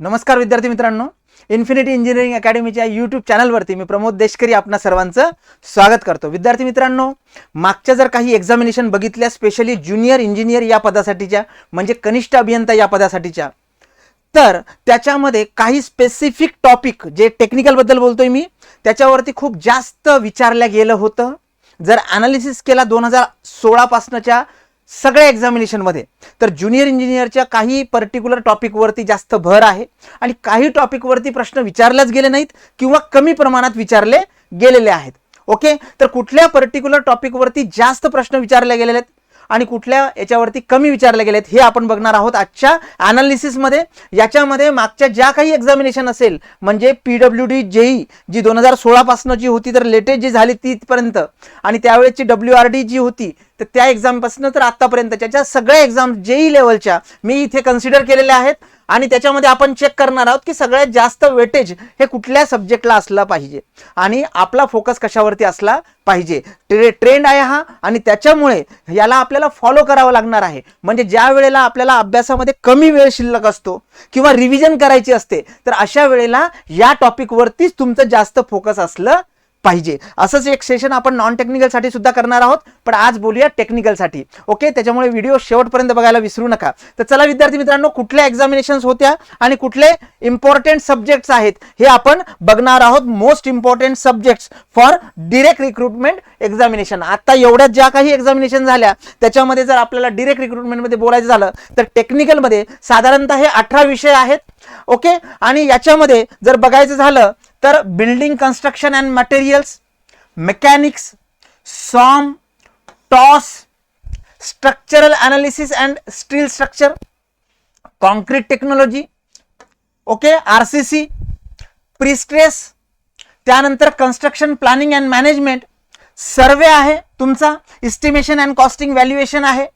नमस्कार विद्यार्थी मित्रांनो इन्फिनिटी इंजिनिअरिंग अकॅडमीच्या यूट्यूब चॅनलवरती मी प्रमोद देशकरी आपणा सर्वांचं स्वागत करतो. विद्यार्थी मित्रांनो मागच्या जर काही एक्झामिनेशन बघितल्या स्पेशली ज्युनियर इंजिनियर या पदासाठीच्या म्हणजे कनिष्ठ अभियंता या पदासाठीच्या तर त्याच्यामध्ये काही स्पेसिफिक टॉपिक जे टेक्निकलबद्दल बोलतोय मी त्याच्यावरती खूप जास्त विचारलं गेलं होतं. जर ॲनालिसिस केला दोन हजार सोळापासनच्या सगळ्या एक्झामिनेशनमध्ये तर ज्युनियर इंजिनियरच्या काही पर्टिक्युलर टॉपिकवरती जास्त भर आहे आणि काही टॉपिकवरती प्रश्न विचारलेच गेले नाहीत किंवा कमी प्रमाणात विचारले गेलेले आहेत. ओके तर कुठल्या पर्टिक्युलर टॉपिकवरती जास्त प्रश्न विचारले गेलेले आहेत आणि कुठल्या याच्यावरती कमी विचारले गेलेत हे आपण बघणार आहोत आजच्या अनालिसिसमध्ये याच्यामध्ये मागच्या ज्या काही एक्झामिनेशन असेल म्हणजे पी डब्ल्यू डी जेई जी दोन हजार सोळापासून जी होती तर लेटेस्ट जी झाली तीपर्यंत आणि त्यावेळेची डब्ल्यू आर डी जी होती तर त्या एक्झामपासून तर आत्तापर्यंतच्या ज्या सगळ्या एक्झाम जेई लेवलच्या मी इथे कन्सिडर केलेल्या आहेत. आणि त्याच्यामध्ये आपण चेक करणार आहोत की सगळ्यात जास्त वेटेज हे कुठल्या सब्जेक्टला असलं पाहिजे. आणि आपला फोकस कशावरती असला पाहिजे. ट्रे ट्रेंड आहे हा आणि त्याच्यामुळे याला आपल्याला फॉलो करावं लागणार आहे. म्हणजे ज्या वेळेला आपल्याला अभ्यासामध्ये कमी वेळ शिल्लक असतो किंवा रिव्हिजन करायची असते तर अशा वेळेला या टॉपिकवरतीच तुमचं जास्त फोकस असलं पाहिजे. असंच एक सेशन आपण नॉन टेक्निकलसाठी सुद्धा करणार आहोत पण आज बोलूया टेक्निकलसाठी ओके त्याच्यामुळे व्हिडिओ शेवटपर्यंत बघायला विसरू नका. तर चला विद्यार्थी मित्रांनो कुठल्या एक्झामिनेशन्स होत्या आणि कुठले इम्पॉर्टंट सब्जेक्ट्स आहेत हे आपण बघणार आहोत. Most important subjects for direct recruitment examination आता एवढ्यात ज्या काही एक्झामिनेशन झाल्या त्याच्यामध्ये जर आपल्याला डिरेक्ट रिक्रुटमेंटमध्ये बोलायचं झालं तर टेक्निकलमध्ये साधारणतः हे अठरा विषय आहेत. ओके आणि याच्यामध्ये जर बघायचं झालं तर building construction and materials mechanics SOM TOS structural analysis and steel structure concrete technology okay R C C prestress त्यानंतर construction planning and management survey आहे तुमचा इस्टिमेशन अँड कॉस्टिंग व्हॅल्युएशन आहे.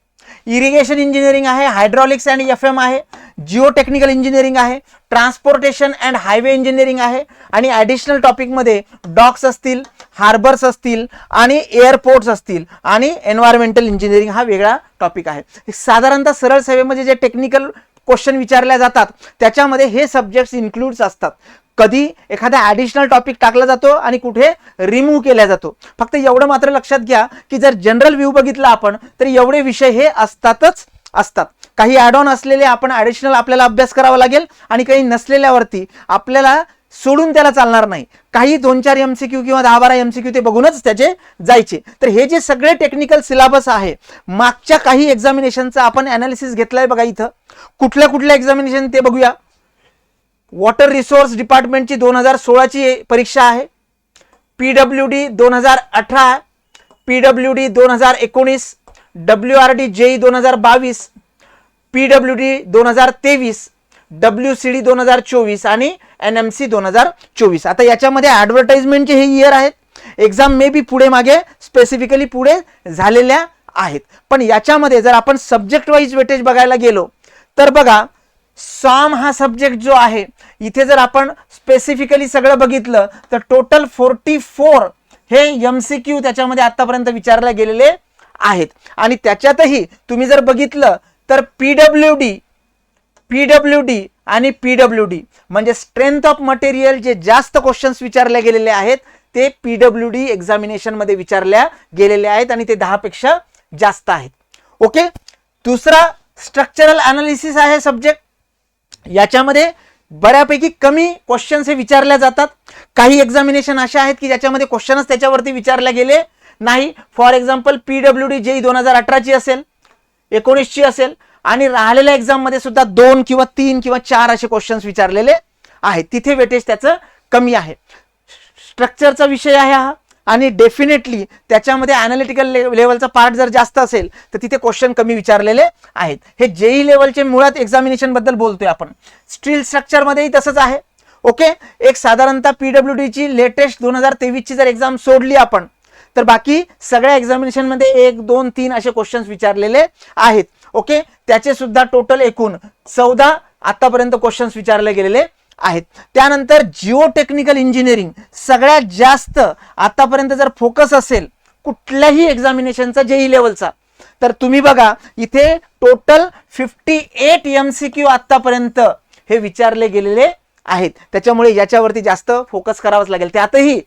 इरिगेशन इंजिनिअरिंग आहे हायड्रॉलिक्स अँड एफ एम आहे Jio technical engineering आहे transportation and highway engineering आहे आणि additional टॉपिकमध्ये डॉक्स असतील हार्बर्स असतील आणि एअरपोर्ट्स असतील आणि एन्व्हायरमेंटल इंजिनिअरिंग हा वेगळा टॉपिक आहे. साधारणतः सरळ सेवेमध्ये जे टेक्निकल क्वेश्चन विचारल्या जातात. त्याच्यामध्ये हे सब्जेक्ट्स इन्क्लूड्स असतात. कधी एखादा ॲडिशनल टॉपिक टाकला जातो आणि कुठे रिमूव्ह केला जातो. फक्त एवढं मात्र लक्षात घ्या की जर जनरल व्ह्यू बघितला आपण तर एवढे विषय हे असतातच असतात. काही ॲड ऑन असलेले आपण ॲडिशनल आपल्याला अभ्यास करावा लागेल आणि काही नसलेल्यावरती आपल्याला सोडून त्याला चालणार नाही. काही दोन चार एम सी क्यू किंवा दहा बारा एम सी क्यू ते बघूनच त्याचे जायचे. तर हे जे सगळे टेक्निकल सिलेबस आहे मागच्या काही एक्झामिनेशनचं आपण अनालिसिस घेतलंय बघा इथं. कुठल्या कुठल्या एक्झामिनेशन ते बघूया. वॉटर रिसोर्स डिपार्टमेंटची दोन हजार सोळाची परीक्षा आहे. पी डब्ल्यू डी दोन हजार अठरा पी डब्ल्यू डी दोन हजार एकोणीस डब्ल्यू आर डी जेई दोन हजार बावीस पी डब्ल्यू डी दोन हजार तेवीस डब्ल्यू सी डी दोन हजार चोवीस आणि एन एम सी दोन हजार चोवीस. आता याच्यामध्ये ॲडव्हर्टाइजमेंटचे हे इयर आहेत. एक्झाम मे बी पुढे मागे स्पेसिफिकली पुढे झालेल्या आहेत. पण याच्यामध्ये जर आपण सब्जेक्ट वाईज वेटेज बघायला गेलो तर बघा सॉम हा सब्जेक्ट जो आहे इथे जर आपण स्पेसिफिकली सगळं बघितलं तर टोटल फोर्टी फोर हे एम सी क्यू त्याच्यामध्ये आतापर्यंत विचारले गेलेले आहेत. आणि त्याच्यातही तुम्ही जर बघितलं तर P W D P W D आणि पी डब्ल्यू डी म्हणजे स्ट्रेंथ ऑफ मटेरियल जे जास्त क्वेश्चन्स विचारले गेलेले आहेत ते पी डब्ल्यू डी एक्झामिनेशनमध्ये विचारल्या गेलेले आहेत आणि ते दहापेक्षा जास्त आहेत. ओके दुसरा स्ट्रक्चरल अनालिसिस आहे सब्जेक्ट याच्यामध्ये बऱ्यापैकी कमी क्वेश्चन्स हे विचारल्या जातात. काही एक्झामिनेशन अशा आहेत की ज्याच्यामध्ये क्वेश्चनच त्याच्यावरती विचारले गेले नाही. For example P W D JE दोन हजार अठराची असेल एकोणीसची असेल आणि राहिलेल्या एक्झाममध्ये सुद्धा दोन किंवा तीन किंवा चार असे क्वेश्चन्स विचारलेले आहेत. तिथे वेटेज त्याचं कमी आहे. स्ट्रक्चरचा विषय आहे हा. आणि डेफिनेटली त्याच्यामध्ये अनालिटिकल लेवलचा पार्ट जर जास्त असेल तर तिथे क्वेश्चन कमी विचारलेले आहेत. हे जेई लेवलचे मुळात एक्झामिनेशनबद्दल बोलतोय आपण. स्टील स्ट्रक्चरमध्येही तसंच आहे. ओके एक साधारणतः पी डब्ल्यू डीची लेटेस्ट दोन हजार तेवीसची जर एक्झाम सोडली आपण तर बाकी सगळ्या एक्झामिनेशनमध्ये एक दोन तीन असे क्वेश्चन्स विचारलेले आहेत. ओके? त्याचे सुद्धा टोटल एकूण चौदा आतापर्यंत क्वेश्चन्स विचारले गेलेले आहेत. त्यानंतर जिओ टेक्निकल इंजिनिअरिंग सगळ्यात जास्त आतापर्यंत जर फोकस असेल कुठल्याही एक्झामिनेशनचा जेई लेवलचा तर तुम्ही बघा इथे total fifty eight M C Q आतापर्यंत हे विचारले गेलेले आहेत. त्याच्यामुळे याच्यावरती जास्त फोकस करावाच लागेल. त्यातही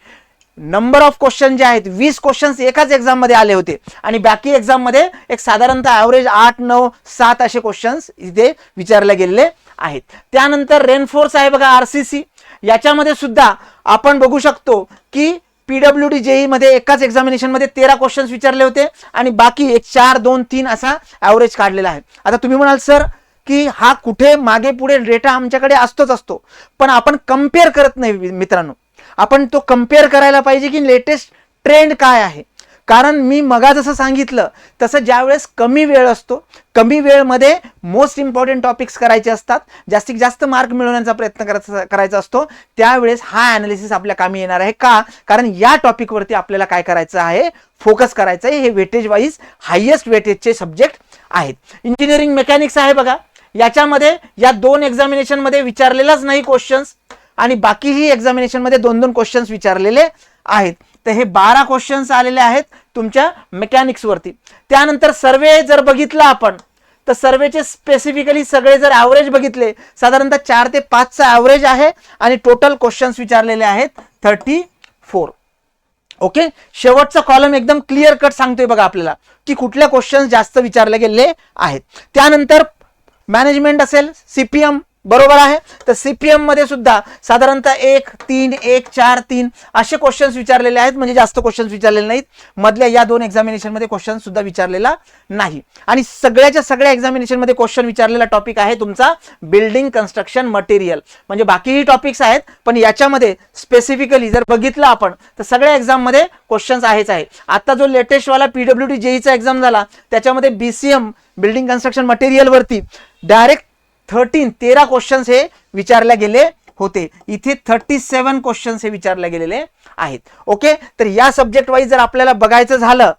नंबर ऑफ क्वेश्चन जे आहेत वीस क्वेश्चन्स एकाच एक्झाममध्ये आले होते. आणि बाकी एक्झाममध्ये एक साधारणतः ॲव्हरेज आठ नऊ सात असे क्वेश्चन्स इथे विचारले गेलेले आहेत. त्यानंतर रेनफोर्स आहे बघा आरसीसी याच्यामध्ये सुद्धा आपण बघू शकतो की पीडब्ल्यू डी जेई मध्ये एकाच एक्झामिनेशनमध्ये तेरा क्वेश्चन्स विचारले होते आणि बाकी एक चार दोन तीन असा ॲव्हरेज काढलेला आहे. आता तुम्ही म्हणाल सर की हा कुठे मागे पुढे डेटा आमच्याकडे असतोच असतो. पण आपण कंपेअर करत नाही मित्रांनो. आपण तो कंपेअर करायला पाहिजे की लेटेस्ट ट्रेंड काय आहे. कारण मी मगा जसं सांगितलं तसं ज्यावेळेस कमी वेळ असतो कमी वेळमध्ये मोस्ट इम्पॉर्टंट टॉपिक्स करायचे असतात जास्तीत जास्त मार्क मिळवण्याचा प्रयत्न करायचा करायचा असतो त्यावेळेस हा ॲनालिसिस आपल्या कामी येणार आहे. का? कारण या टॉपिकवरती आपल्याला काय करायचं आहे? फोकस करायचं आहे. हे वेटेज वाईज हायेस्ट वेटेजचे सब्जेक्ट आहेत. इंजिनिअरिंग मेकॅनिक्स आहे बघा. याच्यामध्ये या दोन एक्झामिनेशनमध्ये विचारलेलाच नाही क्वेश्चन्स आणि बाकीही एक्झामिनेशनमध्ये दोन दोन क्वेश्चन्स विचारलेले आहेत. तर हे बारा क्वेश्चन्स आलेले आहेत तुमच्या मेकॅनिक्सवरती त्यानंतर सर्वे जर बघितला आपण तर सर्वेचे स्पेसिफिकली सगळे जर ॲव्हरेज बघितले साधारणतः चार ते पाचचा ॲव्हरेज आहे आणि टोटल क्वेश्चन्स विचारलेले आहेत थर्टी फोर ओके शेवटचा कॉलम एकदम क्लिअर कट सांगतोय बघा आपल्याला की कुठल्या क्वेश्चन्स जास्त विचारले गेलेले आहेत. त्यानंतर मॅनेजमेंट असेल सीपीएम बरोबर आहे? तर सीपीएममध्ये सुद्धा साधारणतः एक तीन एक चार तीन असे क्वेश्चन्स विचारलेले आहेत. म्हणजे जास्त क्वेश्चन्स विचारलेले नाहीत. मधल्या या दोन एक्झामिनेशनमध्ये क्वेश्चन सुद्धा विचारलेला नाही. आणि सगळ्याच्या सगळ्या एक्झामिनेशनमध्ये क्वेश्चन विचारलेला टॉपिक आहे तुमचा बिल्डिंग कन्स्ट्रक्शन मटेरियल म्हणजे बाकीही टॉपिक्स आहेत पण याच्यामध्ये स्पेसिफिकली जर बघितलं आपण तर सगळ्या एक्झाममध्ये क्वेश्चन्स आहेच आहे आता जो लेटेस्टवाला पीडब्ल्यू डी जेईचा एक्झाम झाला त्याच्यामध्ये बीसीएम बिल्डिंग कन्स्ट्रक्शन मटेरियलवरती डायरेक्ट थर्टीन तेरा क्वेश्चन्स हे विचारले गेले होते. इथे थर्टी सेवन क्वेश्चन्स हे विचारले गेलेले आहेत. ओके तर या सब्जेक्ट वाईज जर आपल्याला बघायचं झालं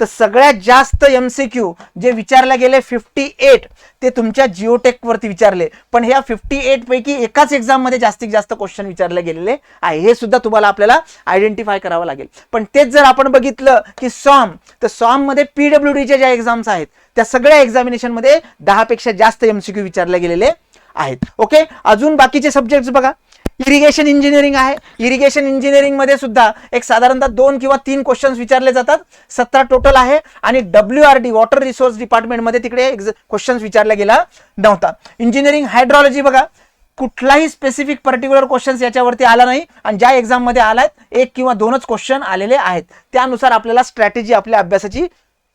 तर सगळ्यात जास्त एम सी क्यू जे विचारले गेले फिफ्टी एट ते तुमच्या जिओटेकवरती विचारले. पण ह्या फिफ्टी एटपैकी एकाच एक्झाममध्ये जास्तीत जास्त क्वेश्चन विचारले गेलेले आहे. हे सुद्धा तुम्हाला आपल्याला आयडेंटिफाय करावं लागेल. पण तेच जर आपण बघितलं की सॉम तर सॉममध्ये पी डब्ल्यू डीच्या ज्या एक्झाम्स आहेत त्या सगळ्या एक्झामिनेशनमध्ये दहापेक्षा दहा पेक्षा जास्त क्यू विचारले गेलेले आहेत. ओके अजून बाकीचे सब्जेक्ट्स बघा. इरिगेशन इंजिनिअरिंग आहे. इरिगेशन इंजिनिअरिंगमध्ये सुद्धा एक साधारणतः दोन किंवा तीन क्वेश्चन्स विचारले जातात. सतरा टोटल आहे आणि W R D water resource डिपार्टमेंटमध्ये तिकडे क्वेश्चन्स विचारला गेला नव्हता. इंजिनिअरिंग हायड्रॉलॉजी बघा. कुठलाही स्पेसिफिक पर्टिक्युलर क्वेश्चन्स याच्यावरती आला नाही. आणि ज्या एक्झाममध्ये आला आहेत एक किंवा दोनच क्वेश्चन आलेले आहेत. त्यानुसार आपल्याला स्ट्रॅटेजी आपल्या अभ्यासाची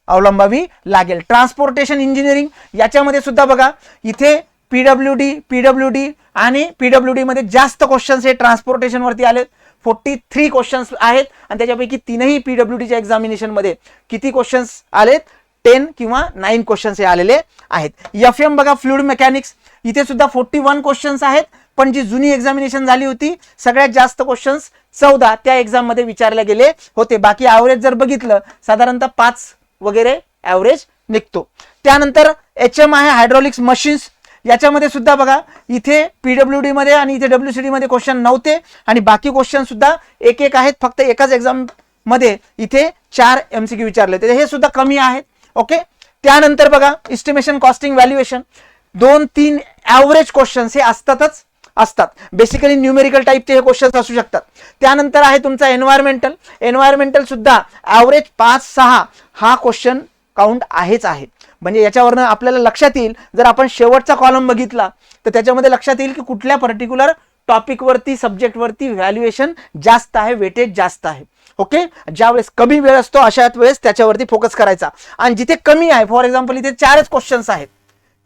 अवलंबावी लागेल. ट्रान्सपोर्टेशन इंजिनिअरिंग याच्यामध्ये सुद्धा बघा. इथे P W D P W D आणि पीडब्ल्यू डीमध्ये जास्त क्वेश्चन्स हे ट्रान्सपोर्टेशनवरती आलेत. फोर्टी थ्री क्वेश्चन्स आहेत आणि त्याच्यापैकी तीनही पीडब्ल्यू डीच्या एक्झामिनेशनमध्ये किती क्वेश्चन्स आलेत? टेन किंवा नाईन क्वेश्चन्स हे आलेले आहेत. एफ एम बघा फ्लुइड मेकॅनिक्स इथे सुद्धा फोर्टी वन क्वेश्चन्स आहेत पण जी जुनी एक्झामिनेशन झाली होती सगळ्यात जास्त क्वेश्चन्स चौदा त्या एक्झाममध्ये विचारले गेले होते. बाकी ॲव्हरेज जर बघितलं साधारणतः पाच वगैरे ॲव्हरेज निघतो. त्यानंतर एच एम आहे हायड्रॉलिक्स मशीन्स याच्यामध्ये सुद्धा बघा इथे पीडब्ल्यू डब्ल्यू डीमध्ये आणि इथे डब्ल्यू सी डीमध्ये क्वेश्चन नव्हते आणि बाकी क्वेश्चन सुद्धा एक एक आहेत. फक्त एकाच एक्झाममध्ये इथे चार एम सी क्यू विचारले होते. हे सुद्धा कमी आहेत. ओके त्यानंतर बघा इस्टिमेशन कॉस्टिंग व्हॅल्युएशन दोन तीन ॲव्हरेज क्वेश्चन्स हे असतातच असतात. बेसिकली न्यूमेरिकल टाईपचे हे क्वेश्चन्स असू शकतात. त्यानंतर आहे तुमचा एन्व्हायरमेंटल एन्व्हायरमेंटल सुद्धा ॲव्हरेज पाच सहा हा क्वेश्चन काउंट आहेच आहे. म्हणजे याच्यावरनं आपल्याला लक्षात येईल. जर आपण शेवटचा कॉलम बघितला तर त्याच्यामध्ये लक्षात येईल की कुठल्या पर्टिक्युलर टॉपिकवरती सब्जेक्टवरती व्हॅल्युएशन जास्त आहे वेटेज जास्त आहे. ओके ज्यावेळेस कमी वेळ असतो अशा वेळेस त्याच्यावरती फोकस करायचा. आणि जिथे कमी आहे फॉर एक्झाम्पल इथे चारच क्वेश्चन्स आहेत.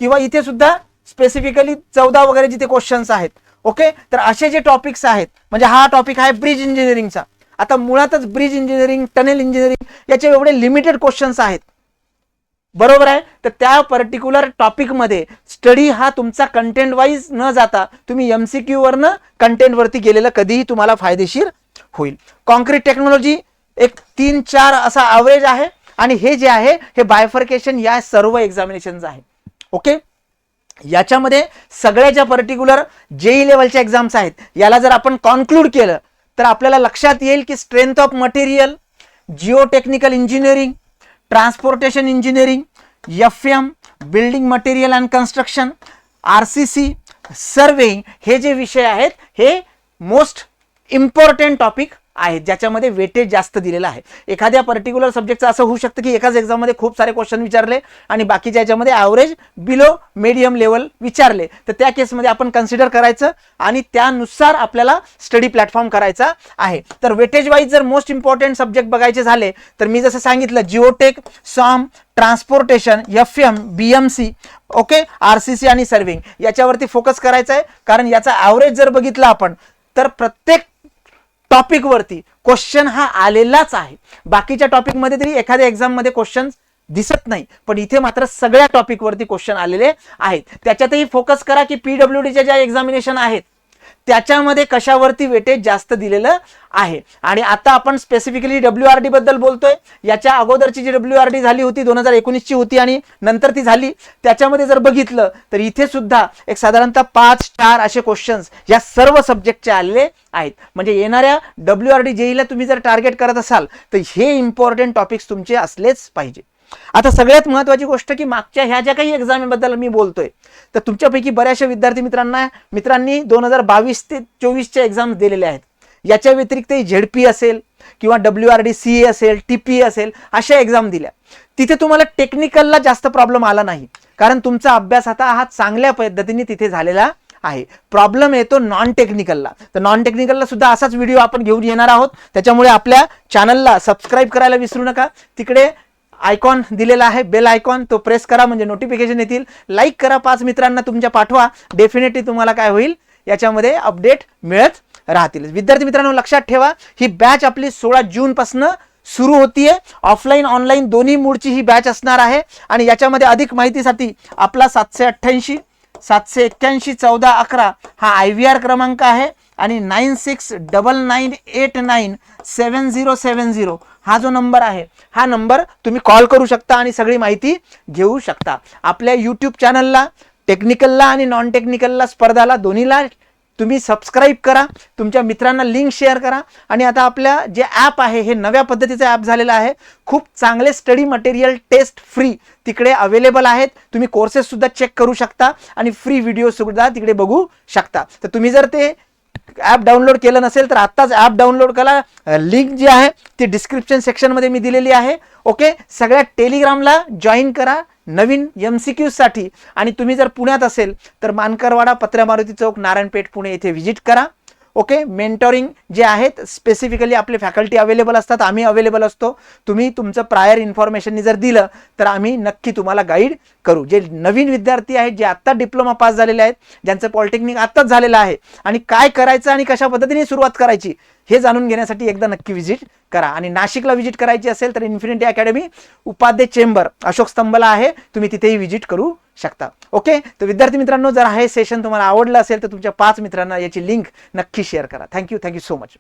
किंवा इथे सुद्धा स्पेसिफिकली चौदा वगैरे जिथे क्वेश्चन्स आहेत. ओके तर असे जे टॉपिक्स आहेत म्हणजे हा टॉपिक आहे ब्रिज इंजिनिअरिंगचा आता मुळातच ब्रिज इंजिनिअरिंग टनेल इंजिनिअरिंग याचे एवढे लिमिटेड क्वेश्चन्स आहेत. बरोबर आहे? तर त्या पर्टिक्युलर टॉपिकमध्ये स्टडी हा तुमचा कंटेंट वाईज न जाता तुम्ही एम सी क्यूवरनं कंटेंटवरती गेलेलं कधीही तुम्हाला फायदेशीर होईल. कॉन्क्रीट टेक्नॉलॉजी एक तीन चार असा ॲव्हरेज आहे आणि हे जे आहे हे बायफर्केशन या सर्व एक्झामिनेशन्स आहे. ओके याच्यामध्ये सगळ्या ज्या पर्टिक्युलर जेई लेवलच्या एक्झाम्स आहेत याला जर आपण कॉन्क्लूड केलं तर आपल्याला लक्षात येईल की strength of material geo technical engineering transportation engineering F M building material and construction R C C surveying हे जे विषय आहेत हे मोस्ट इम्पॉर्टंट टॉपिक आहेत ज्याच्यामध्ये वेटेज जास्त दिलेलं आहे. एखाद्या पर्टिक्युलर सब्जेक्टचं असं होऊ शकतं की एकाच एक्झाममध्ये खूप सारे क्वेश्चन विचारले आणि बाकीच्या याच्यामध्ये ॲव्हरेज बिलो मीडियम लेवल विचारले. तर त्या केसमध्ये आपण कन्सिडर करायचं आणि त्यानुसार आपल्याला स्टडी प्लॅटफॉर्म करायचा आहे. तर वेटेज वाईज जर मोस्ट इम्पॉर्टंट सब्जेक्ट बघायचे झाले तर मी जसं सांगितलं geotech SOM transportation F M B M C okay R C C आणि सर्विंग याच्यावरती फोकस करायचा आहे कारण याचा ॲव्हरेज जर बघितला आपण तर प्रत्येक टॉपिकवरती क्वेश्चन हा आलेलाच आहे. बाकीच्या टॉपिकमध्ये तरी एखाद्या एक्झाममध्ये क्वेश्चन दिसत नाही. पण इथे मात्र सगळ्या टॉपिकवरती क्वेश्चन आलेले आहेत. त्याच्यातही फोकस करा की पीडब्ल्यू डीच्या ज्या एक्झामिनेशन आहेत त्याच्यामध्ये कशावरती वेटेज जास्त दिलेलं आहे? आणि आता आपण स्पेसिफिकली डब्ल्यू आर डी बद्दल बोलतोय. याच्या अगोदरची जी डब्ल्यू आर डी झाली होती दोन हजार एकोणीसची होती आणि नंतर ती झाली त्याच्यामध्ये जर बघितलं तर इथे सुद्धा एक साधारणतः पाच चार असे क्वेश्चन्स या सर्व सब्जेक्टचे आलेले आहेत. म्हणजे येणाऱ्या डब्ल्यू आर डी जेईला तुम्ही जर टार्गेट करत असाल तर हे इम्पॉर्टंट टॉपिक्स तुमचे असलेच पाहिजे. आता सगळ्यात महत्वाची गोष्ट की मागच्या ह्या ज्या काही एक्झामबद्दल मी बोलतोय तर तुमच्यापैकी बऱ्याचशा विद्यार्थी मित्रांना मित्रांनी दोन हजार बावीस ते चोवीसच्या एक्झाम दिलेल्या आहेत. याच्या व्यतिरिक्त झेडपी असेल किंवा डब्ल्यू आर डी सी असेल टी पी असेल अशा एक्झाम दिल्या. तिथे तुम्हाला टेक्निकलला जास्त प्रॉब्लेम आला नाही. कारण तुमचा अभ्यास आता हा चांगल्या पद्धतीने तिथे झालेला आहे. प्रॉब्लेम येतो नॉन टेक्निकलला तर नॉन टेक्निकलला सुद्धा असाच व्हिडिओ आपण घेऊन येणार आहोत. त्याच्यामुळे आपल्या चॅनलला सबस्क्राईब करायला विसरू नका. तिकडे आयकॉन दिलेला आहे. बेल आयकॉन तो प्रेस करा म्हणजे नोटिफिकेशन येतील. लाईक करा पाच मित्रांना तुमच्या पाठवा. डेफिनेटली तुम्हाला काय होईल? याच्यामध्ये अपडेट मिळत राहतील. विद्यार्थी मित्रांनो लक्षात ठेवा ही बॅच आपली सोळा जूनपासनं सुरू होतीये. ऑफलाईन ऑनलाईन दोन्ही मूडची ही बॅच असणार आहे. आणि याच्यामध्ये अधिक माहितीसाठी आपला सातशे अठ्ठ्याऐंशी सातशे एक्क्याऐंशी चौदा अकरा हा आय व्ही आर क्रमांक आहे. आणि nine six double nine eight nine seven zero seven zero हा जो नंबर आहे हा नंबर तुम्ही कॉल करू शकता आणि सगळी माहिती घेऊ शकता. आपल्या यूट्यूब चॅनलला टेक्निकलला आणि नॉन टेक्निकलला स्पर्धाला दोन्हीला तुम्ही सबस्क्राईब करा तुमच्या मित्रांना लिंक शेअर करा आणि आता आपल्या जे ॲप आहे हे नव्या पद्धतीचं ॲप झालेलं आहे. खूप चांगले स्टडी मटेरियल टेस्ट फ्री तिकडे अवेलेबल आहेत. तुम्ही कोर्सेससुद्धा चेक करू शकता आणि फ्री व्हिडिओसुद्धा तिकडे बघू शकता. तर तुम्ही जर ते ॲप डाउनलोड केलं नसेल तर आत्ताच ॲप डाउनलोड करा. लिंक जी आहे ती डिस्क्रिप्शन सेक्शनमध्ये मी दिलेली आहे. ओके सगळ्या टेलिग्रामला जॉईन करा. नवीन एम सी क्यूजसाठी आणि तुम्ही जर पुण्यात असेल तर मानकरवाडा पत्र्या मारुती चौक नारायणपेठ पुणे येथे व्हिजिट करा. ओके मेंटॉरिंग जे आहेत स्पेसिफिकली आपले फॅकल्टी अवेलेबल असतात आम्ही अवेलेबल असतो. तुम्ही तुमचं प्रायर इन्फॉर्मेशननी जर दिलं तर आम्ही नक्की तुम्हाला गाईड करू. जे नवीन विद्यार्थी आहेत जे आत्ता डिप्लोमा पास झालेले आहेत ज्यांचं पॉलिटेक्निक आत्ताच झालेलं आहे आणि काय करायचं आणि कशा पद्धतीने सुरुवात करायची हे जाणून घेण्यासाठी एकदा नक्की व्हिजिट करा. आणि नाशिकला व्हिजिट करायची असेल तर infinity academy Upadhye chamber Ashok स्तंभला आहे. तुम्ही तिथेही व्हिजिट करू शकता. ओके तर विद्यार्थी मित्रांनो जर हे सेशन तुम्हाला आवडलं असेल तर तुमच्या पाच मित्रांना याची लिंक नक्की शेअर करा. Thank you thank you so much